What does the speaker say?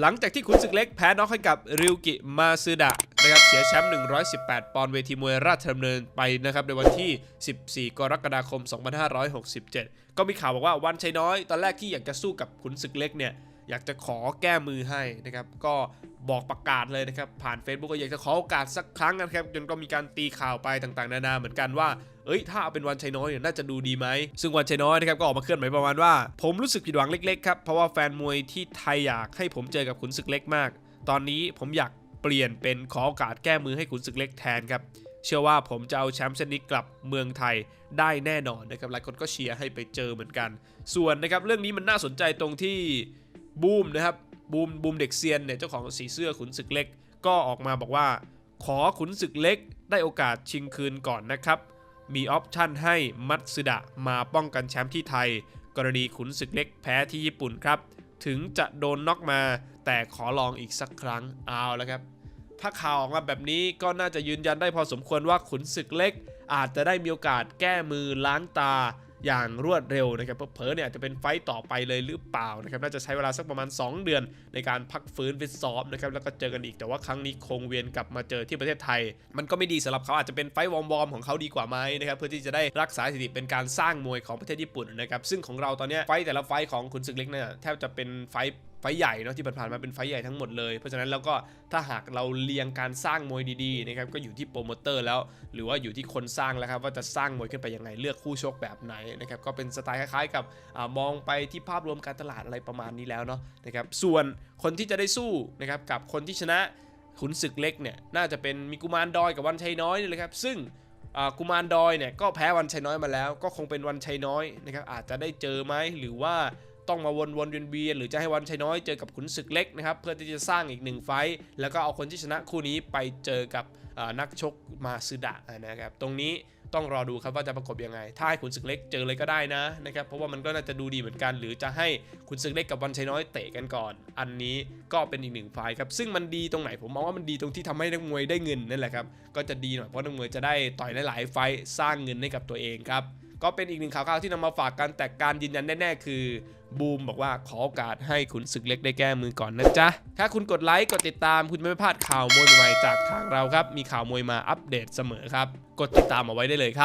หลังจากที่ขุนศึกเล็กแพ้น็อกให้กับริวกิมาซึดะนะครับเสียแชมป์ 118 ปอนด์เวทีมวยราชดำเนินไปนะครับในวันที่ 14 กรกฎาคม 2567 ก็มีข่าวบอกว่าวันชัยน้อย ตอนแรกที่อยากจะสู้กับขุนศึกเล็กเนี่ย อยากจะขอแก้มือให้นะครับ ก็บอกประกาศเลยนะครับ ผ่าน Facebook ก็อยากจะขอโอกาสสักครั้งนะครับ จนก็มีการตีข่าวไปต่างๆ นานาเหมือนกันว่าเอ้ย ถ้าเอาเป็นวันชัยน้อยเนี่ยน่าจะดูดีไหม ซึ่งวันชัยน้อยนะครับก็ออกมาเคลื่อนไหวประมาณว่า ผมรู้สึกผิดหวังเล็กๆครับเพราะว่าแฟนมวยที่ไทยอยากให้ผมเจอกับขุนศึกเล็กมาก ตอนนี้ผมอยากเปลี่ยนเป็นขอโอกาสแก้มือให้ขุนศึกเล็กแทนครับเชื่อว่าผมจะเอาแชมป์เส้นนี้กลับเมืองไทยได้แน่นอนนะครับหลายคนก็เชียร์ให้ไปเจอเหมือนกัน ส่วนนะครับเรื่องนี้มันน่าสนใจตรงที่ บูมนะครับบูมบูมเด็กเซียนเนี่ยเจ้าของสีเสื้อขุนศึกเล็ก ก็ออกมาบอกว่า ขอขุนศึกเล็กได้โอกาสชิงคืนก่อนนะครับ มีออปชั่นให้มัตสึดะมาป้องกันแชมป์ที่ไทย กรณีขุนศึกเล็กแพ้ที่ญี่ปุ่นครับ ถึงจะโดนน็อกมา แต่ขอลองอีกสักครั้งเอาแล้วครับ ถ้าข่าวออกมาแบบนี้ก็น่าจะยืนยันได้พอสมควรว่าขุนศึกเล็ก อาจจะได้มีโอกาสแก้มือล้างตา อย่างรวดเร็วนะครับเผลอเนี่ยจะเป็นไฟต์ต่อไปเลยหรือเปล่านะครับน่าจะใช้เวลาสักประมาณ 2 เดือน ในการพักฟื้นฟิตซ้อมนะครับแล้วก็เจอกันอีกแต่ว่าครั้งนี้คงเวียนกลับมาเจอที่ประเทศไทย มันก็ไม่ดีสำหรับเขาอาจจะเป็นไฟต์วอร์มๆของเขาดีกว่าไหมนะครับเพื่อที่จะได้รักษาสถิติเป็นการสร้างมวยของประเทศญี่ปุ่นนะครับซึ่งของเราตอนนี้ไฟต์แต่ละไฟต์ของขุนศึกเล็กเนี่ยแทบจะเป็นไฟต์ ใหญ่เนาะที่ผ่านมาเป็นไฟใหญ่ทั้งหมดเลย เพราะฉะนั้นแล้วก็ถ้าหากเราเรียงการสร้างมวยดีๆนะครับก็อยู่ที่โปรโมเตอร์แล้ว หรือว่าอยู่ที่คนสร้างแล้วครับว่าจะสร้างมวยขึ้นไปยังไงเลือกคู่ชกแบบไหนนะครับก็เป็นสไตล์คล้ายๆ กับอมองไปที่ภาพรวมการตลาดอะไรประมาณนี้แล้วเนาะนะครับส่วนคนที่จะได้สู้นะครับกับคนที่ชนะขุนศึกเล็กเนี่ยน่าจะเป็นมีกุมารดอยกับวันชัยน้อยนี่เลยครับซึ่งกุมารดอยเนี่ยก็แพ้วันชัยน้อยมาแล้ว ก็คงเป็นวันชัยน้อยนะครับอาจจะได้เจอไหมหรือว่า ต้องมาวนวนๆเวียนหรือจะให้วันชัยน้อยเจอกับขุนศึกเล็กนะครับเพื่อที่จะสร้างอีกหนึ่งไฟต์แล้วก็เอาคนที่ชนะคู่นี้ไปเจอกับนักชกมาซึดะนะครับตรงนี้ต้องรอดูครับว่าจะประกบยังไง ถ้าให้ขุนศึกเล็กเจอเลยก็ได้นะนะครับเพราะว่ามันก็น่าจะดูดีเหมือนกัน หรือจะให้ขุนศึกเล็กกับวันชัยน้อยเตะกันก่อน อันนี้ก็เป็นอีกหนึ่งไฟล์ครับซึ่งมันดีตรงไหนผมมองว่ามันดีตรงที่ทำให้นักมวยได้เงินนั่นแหละครับก็จะดีหน่อยเพราะนักมวยจะได้ต่อยหลายๆไฟล์สร้างเงินให้กับตัวเองครับ ก็เป็นอีกหนึ่งข่าวๆที่นำมาฝากกันแต่การยืนยันแน่ๆคือบูมบอกว่าขอโอกาสให้ขุนศึกเล็กได้แก้มือก่อนนะจ๊ะ ถ้าคุณกดไลค์กดติดตามคุณจะไม่พลาดข่าวมวยใหม่จากทางเราครับ มีข่าวมวยมาอัปเดตเสมอครับ กดติดตามเอาไว้ได้เลยครับ